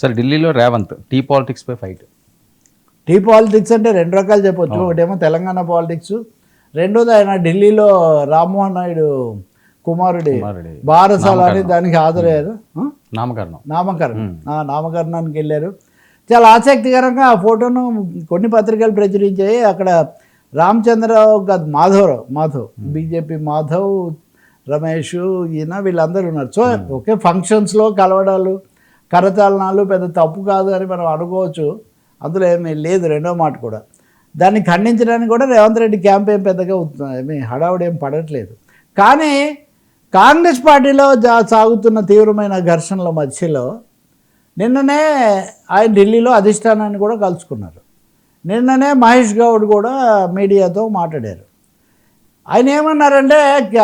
Sir ఢిల్లీలో Revanth T politics పై fight. T politics అంటే రెండు రకాలు చెప్పొచ్చు. ఒకటేమో తెలంగాణ పాలిటిక్స్ రెండోది ఆయన ఢిల్లీలో రామ్మోహన్ నాయుడు కుమారుడి. బారసాల అని దానికి హాజరయ్యారు? నామకరణం. నామకరణం. నామకరణానికి వెళ్ళారు. చాలా ఆసక్తికరంగా ఆ ఫోటోను కొన్ని పత్రికలు ప్రచురించాయి. అక్కడ రామచంద్రరావు కాదు మాధవరావు మాధవ్ బీజేపీ మాధవ్ రమేష్ ఈయన వీళ్ళందరూ ఉన్నారు. సో ఒకే ఫంక్షన్స్లో కలవడాలు కరచాలనాలు పెద్ద తప్పు కాదు అని మనం అనుకోవచ్చు. అందులో ఏమీ లేదు రెండో మాట కూడా. దాన్ని ఖండించడానికి కూడా రేవంత్ రెడ్డి క్యాంపెయిన్ పెద్దగా ఉత్- ఏమీ హడావుడి ఏం పడట్లేదు. కానీ కాంగ్రెస్ పార్టీలో జా- సాగుతున్న తీవ్రమైన ఘర్షణల మధ్యలో నిన్ననే ఆయన ఢిల్లీలో అధిష్టానాన్ని కూడా కలుసుకున్నారు. నిన్ననే మహేష్ గౌడ్ కూడా మీడియాతో మాట్లాడారు. ఆయన ఏమన్నారంటే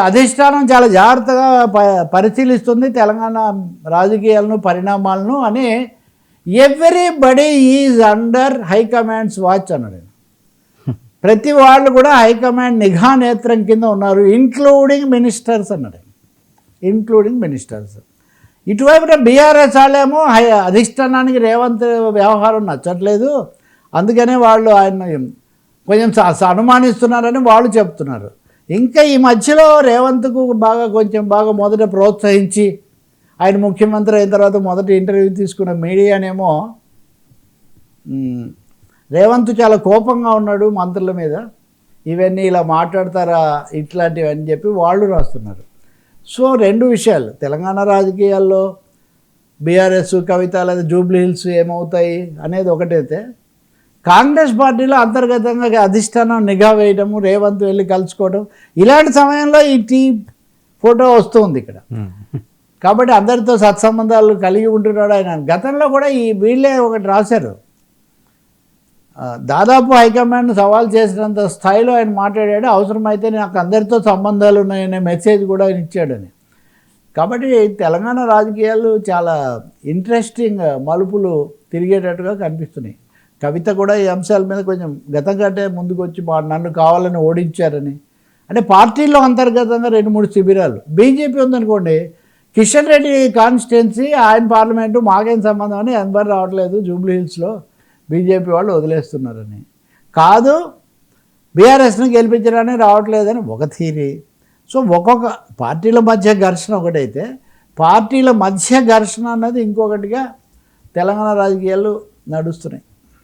అధిష్టానం చాలా జాగ్రత్తగా ప పరిశీలిస్తుంది తెలంగాణ రాజకీయాలను పరిణామాలను అని everybody is under high commands watch అన్నాడు ప్రతి వాళ్ళు కూడా హైకమాండ్ నిఘా నేత్రం కింద ఉన్నారు ఇంక్లూడింగ్ మినిస్టర్స్ అన్నాడు ఇంక్లూడింగ్ మినిస్టర్స్ ఇటువైపున బీఆర్ఎస్ వాళ్ళేమో హై అధిష్టానానికి రేవంత్ వ్యవహారం నచ్చట్లేదు. అందుకనే వాళ్ళు ఆయన కొంచెం అనుమానిస్తున్నారని వాళ్ళు చెప్తున్నారు. ఇంకా ఈ మధ్యలో రేవంత్కు బాగా కొంచెం బాగా మొదట ప్రోత్సహించి ఆయన ముఖ్యమంత్రి అయిన తర్వాత మొదటి ఇంటర్వ్యూ తీసుకున్న మీడియానేమో రేవంత్ చాలా కోపంగా ఉన్నాడు మంత్రుల మీద. ఇవన్నీ ఇలా మాట్లాడతారా ఇట్లాంటివి అని చెప్పి వాళ్ళు రాస్తున్నారు. సో రెండు విషయాలు. తెలంగాణ రాజకీయాల్లో బీఆర్ఎస్ కవిత లేదా జూబ్లీ హిల్స్ ఏమవుతాయి అనేది ఒకటైతే కాంగ్రెస్ పార్టీలో అంతర్గతంగా అధిష్టానం నిఘా వేయడము రేవంత్ వెళ్ళి కలుసుకోవడం ఇలాంటి సమయంలో ఈ టీ ఫోటో వస్తుంది ఇక్కడ. కాబట్టి అందరితో సత్సంబంధాలు కలిగి ఉంటున్నాడు ఆయన. గతంలో కూడా ఈ వీళ్ళే ఒకటి రాశారు. దాదాపు హైకమాండ్ సవాల్ చేసినంత స్థాయిలో ఆయన మాట్లాడాడు. అవసరమైతే నాకు అందరితో సంబంధాలు ఉన్నాయనే మెసేజ్ కూడా ఆయన ఇచ్చాడని. కాబట్టి తెలంగాణ రాజకీయాలు చాలా ఇంట్రెస్టింగ్ మలుపులు తిరిగేటట్టుగా కనిపిస్తున్నాయి. కవిత కూడా ఈ అంశాల మీద కొంచెం గతం కంటే ముందుకు వచ్చి మా- నన్ను కావాలని ఓడించారని. అంటే పార్టీలో అంతర్గతంగా రెండు మూడు శిబిరాలు. బీజేపీ ఉందనుకోండి కిషన్ రెడ్డి కాన్స్టిట్యున్సీ ఆయన పార్లమెంటు మాకేం సంబంధం అని అందరు రావట్లేదు జూబ్లీ హిల్స్లో. బీజేపీ వాళ్ళు వదిలేస్తున్నారని. కాదు బీఆర్ఎస్ని గెలిపించడానికి రావట్లేదని ఒక థీరీ. సో ఒక్కొక్క పార్టీల మధ్య ఘర్షణ ఒకటైతే పార్టీల మధ్య ఘర్షణ అన్నది ఇంకొకటిగా తెలంగాణ రాజకీయాలు నడుస్తున్నాయి.